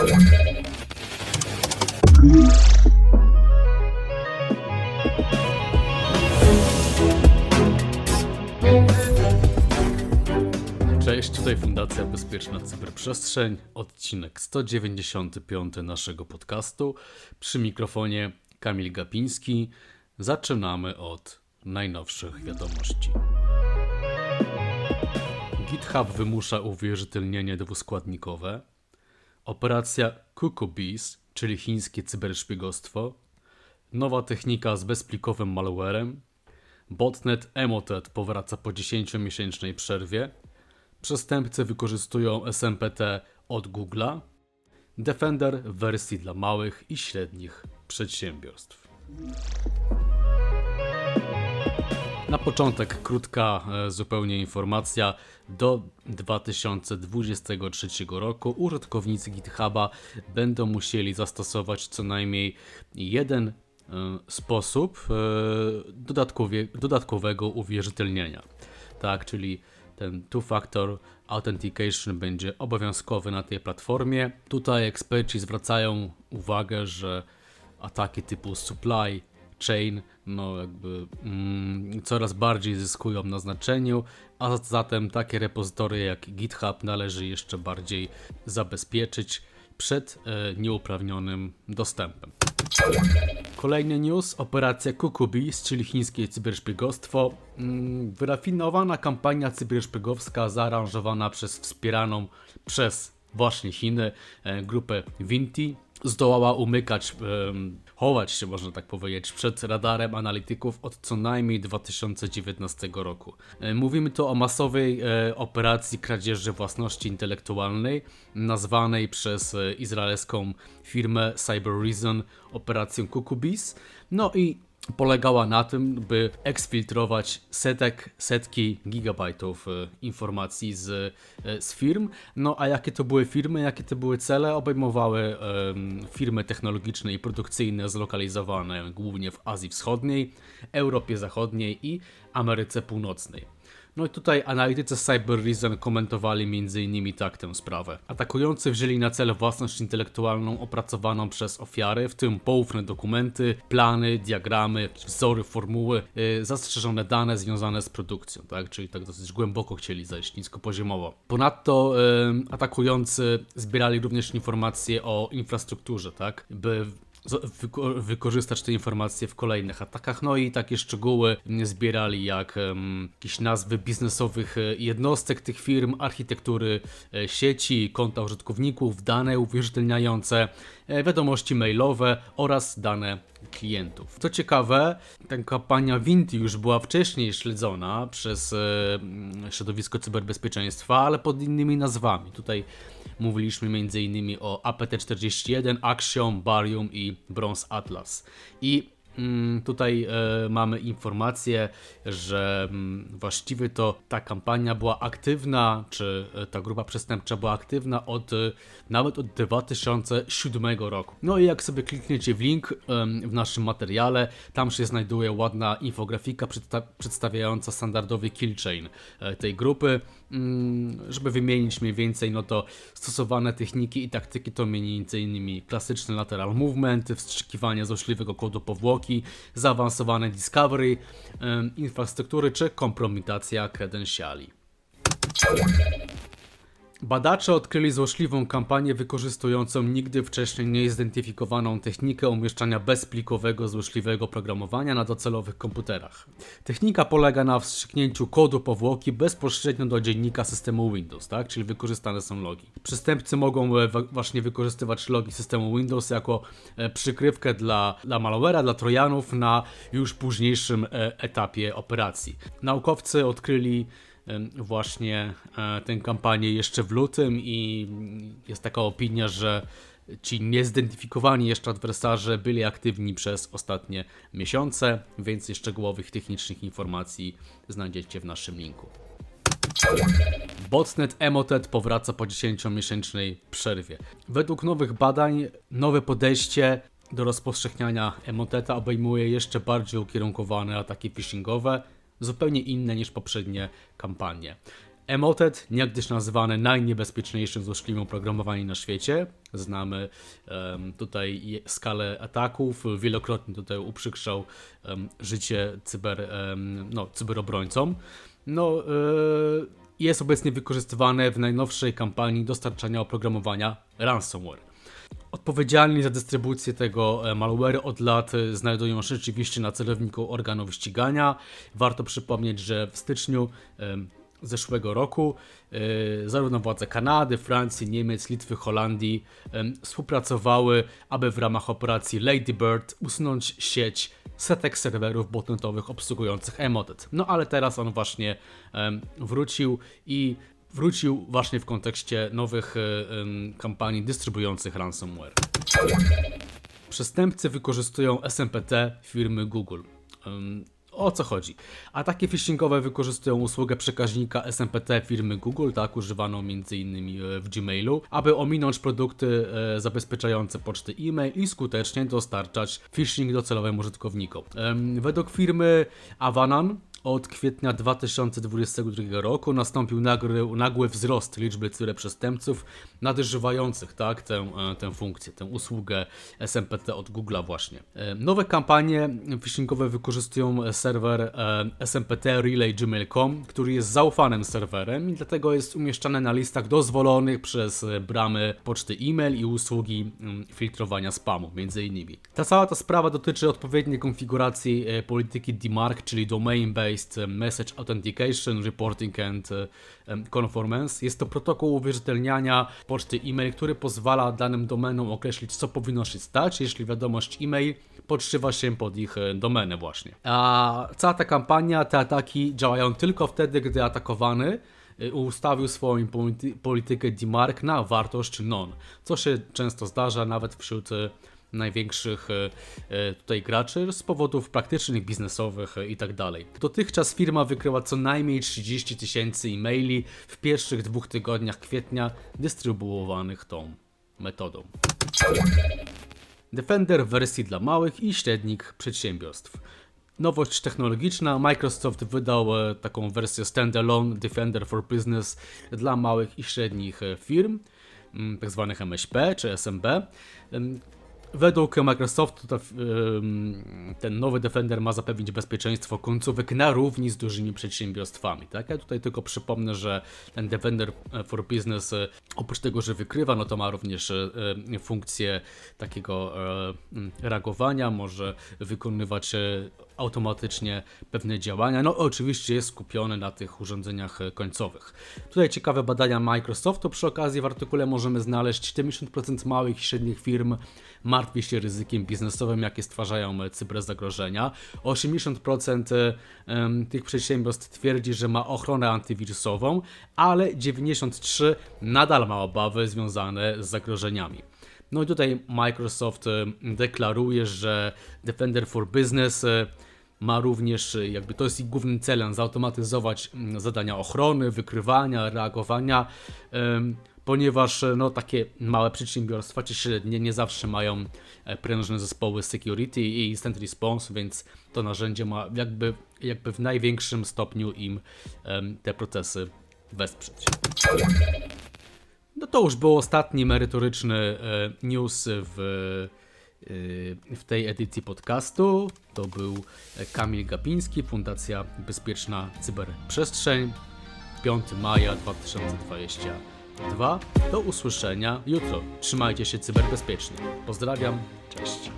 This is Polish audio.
Cześć, tutaj Fundacja Bezpieczna Cyberprzestrzeń, odcinek 195 naszego podcastu. Przy mikrofonie Kamil Gapiński. Zaczynamy od najnowszych wiadomości. GitHub wymusza uwierzytelnienie dwuskładnikowe. Operacja Cuckoo Bees, czyli chińskie cyberszpiegostwo. Nowa technika z bezplikowym malwarem. Botnet Emotet powraca po 10-miesięcznej przerwie. Przestępcy wykorzystują SMPT od Google'a. Defender w wersji dla małych i średnich przedsiębiorstw. Na początek krótka e, zupełnie informacja. Do 2023 roku użytkownicy GitHuba będą musieli zastosować co najmniej jeden e, sposób e, dodatkowego uwierzytelnienia. Tak, czyli ten two-factor authentication będzie obowiązkowy na tej platformie. Tutaj eksperci zwracają uwagę, że ataki typu supply chain no jakby mm, coraz bardziej zyskują na znaczeniu, a zatem takie repozytorie jak GitHub należy jeszcze bardziej zabezpieczyć przed e, nieuprawnionym dostępem. Kolejny news, operacja Kukubis, czyli chińskie cyberszpiegostwo. Mm, Wyrafinowana kampania cyberszpiegowska zaaranżowana przez wspieraną przez właśnie Chiny e, grupę Vinti zdołała umykać, chować się można tak powiedzieć, przed radarem analityków od co najmniej 2019 roku. E, Mówimy tu o masowej e, operacji kradzieży własności intelektualnej, nazwanej przez e, izraelską firmę Cyber Reason operacją Kukubis. No i polegała na tym, by eksfiltrować setek, setki gigabajtów e, informacji z, e, z firm. No a jakie to były firmy, jakie to były cele? Obejmowały em, firmy technologiczne i produkcyjne zlokalizowane głównie w Azji Wschodniej, Europie Zachodniej i Ameryce Północnej. No i tutaj analitycy Cyber Reason komentowali m.in. tak tę sprawę. Atakujący wzięli na cel własność intelektualną opracowaną przez ofiary, w tym poufne dokumenty, plany, diagramy, wzory, formuły, yy, zastrzeżone dane związane z produkcją, tak? Czyli tak dosyć głęboko chcieli zejść, niskopoziomowo. Ponadto yy, atakujący zbierali również informacje o infrastrukturze, tak? By wykorzystać te informacje w kolejnych atakach. No i takie szczegóły zbierali jak em, jakieś nazwy biznesowych e, jednostek tych firm, architektury e, sieci, konta użytkowników, dane uwierzytelniające, e, wiadomości mailowe oraz dane klientów. Co ciekawe, ta kampania Vinti już była wcześniej śledzona przez e, mm, środowisko cyberbezpieczeństwa, ale pod innymi nazwami. Tutaj mówiliśmy m.in. o APT-41, Axiom, Barium i Bronze Atlas. I tutaj e, mamy informację, że mm, właściwie to ta kampania była aktywna, czy e, ta grupa przestępcza była aktywna od e, nawet od 2007 roku. No i jak sobie klikniecie w link w naszym materiale, tam się znajduje ładna infografika przedsta- przedstawiająca standardowy kill chain tej grupy. Mm, Żeby wymienić mniej więcej, no to stosowane techniki i taktyki to m.in. klasyczny lateral movement, wstrzykiwanie złośliwego kodu powłoki, zaawansowane discovery, infrastruktury czy kompromitacja kredensiali. Badacze odkryli złośliwą kampanię wykorzystującą nigdy wcześniej niezidentyfikowaną technikę umieszczania bezplikowego złośliwego programowania na docelowych komputerach. Technika polega na wstrzyknięciu kodu powłoki bezpośrednio do dziennika systemu Windows, tak? czyli wykorzystane są logi. Przestępcy mogą e, właśnie wykorzystywać logi systemu Windows jako e, przykrywkę dla, dla malware'a, dla trojanów na już późniejszym e, etapie operacji. Naukowcy odkryli właśnie e, tę kampanię jeszcze w lutym i jest taka opinia, że ci niezidentyfikowani jeszcze adwersarze byli aktywni przez ostatnie miesiące. Więcej szczegółowych technicznych informacji znajdziecie w naszym linku. Botnet Emotet powraca po 10-miesięcznej przerwie. Według nowych badań, nowe podejście do rozpowszechniania Emoteta obejmuje jeszcze bardziej ukierunkowane ataki phishingowe, zupełnie inne niż poprzednie kampanie. Emotet, niegdyś nazywany najniebezpieczniejszym złośliwym oprogramowaniem na świecie. Znamy em, tutaj skalę ataków, wielokrotnie tutaj uprzykrzał em, życie cyber, em, no, cyberobrońcom. No, e, jest obecnie wykorzystywane w najnowszej kampanii dostarczania oprogramowania ransomware. Odpowiedzialni za dystrybucję tego e, malware'u od lat e, znajdują się rzeczywiście na celowniku organów ścigania. Warto przypomnieć, że w styczniu zeszłego roku e, zarówno władze Kanady, Francji, Niemiec, Litwy, Holandii współpracowały, aby w ramach operacji Lady Bird usunąć sieć setek serwerów botnetowych obsługujących Emotet. No ale teraz on właśnie wrócił i wrócił właśnie w kontekście nowych e, kampanii dystrybuujących ransomware. Przestępcy wykorzystują SMPT firmy Google. O co chodzi? Ataki phishingowe wykorzystują usługę przekaźnika SMPT firmy Google, tak używaną m.in. w Gmailu, aby ominąć produkty e, zabezpieczające poczty e-mail i skutecznie dostarczać phishing docelowym użytkownikom. Według firmy Avanan od kwietnia 2022 roku nastąpił nagły, nagły wzrost liczby cyberprzestępców nadużywających tak, tę, e, tę funkcję, tę usługę SMPT od Google'a właśnie. E, Nowe kampanie phishingowe wykorzystują serwer e, SMPT Relay Gmail.com, który jest zaufanym serwerem i dlatego jest umieszczany na listach dozwolonych przez bramy poczty e-mail i usługi mm, filtrowania spamu, między innymi. Ta cała ta sprawa dotyczy odpowiedniej konfiguracji polityki DMARC, czyli Domain Based Message Authentication, Reporting and e, Conformance. Jest to protokół uwierzytelniania poczty e-mail, który pozwala danym domenom określić, co powinno się stać, jeśli wiadomość e-mail podszywa się pod ich e, domenę właśnie. A cała ta kampania, te ataki działają tylko wtedy, gdy atakowany y, ustawił swoją polity- politykę DMARC na wartość non, co się często zdarza nawet wśród największych y, y, tutaj graczy z powodów praktycznych, biznesowych y, i tak. Dotychczas firma wykryła co najmniej 30 tysięcy e-maili w pierwszych dwóch tygodniach kwietnia dystrybuowanych tą metodą. Defender w wersji dla małych i średnich przedsiębiorstw. Nowość technologiczna. Microsoft wydał e, taką wersję standalone Defender for Business dla małych i średnich e, firm, mm, tak zwanych MŚP czy SMB. Według Microsoftu ta, ten nowy Defender ma zapewnić bezpieczeństwo końcówek na równi z dużymi przedsiębiorstwami. Tak? Ja tutaj tylko przypomnę, że ten Defender e, for Business e, oprócz tego, że wykrywa, no to ma również e, funkcję takiego reagowania, może wykonywać automatycznie pewne działania. No oczywiście jest skupiony na tych urządzeniach e, końcowych. Tutaj ciekawe badania Microsoftu. Przy okazji w artykule możemy znaleźć 70% małych i średnich firm martwi się ryzykiem biznesowym, jakie stwarzają e, cyberzagrożenia. 80% e, tych przedsiębiorstw twierdzi, że ma ochronę antywirusową, ale 93% nadal ma obawy związane z zagrożeniami. No i tutaj Microsoft deklaruje, że Defender for Business ma również, e, jakby to jest ich głównym celem, zautomatyzować mm, zadania ochrony, wykrywania, reagowania, ponieważ e, no, takie małe przedsiębiorstwa czy średnie nie zawsze mają e, prężne zespoły security i instant response, więc to narzędzie ma jakby, jakby w największym stopniu im te procesy wesprzeć. No to już był ostatni merytoryczny e, news w, w tej edycji podcastu. To był Kamil Gapiński, Fundacja Bezpieczna Cyberprzestrzeń. 5 maja 2022. Do usłyszenia jutro. Trzymajcie się cyberbezpiecznie. Pozdrawiam. Cześć.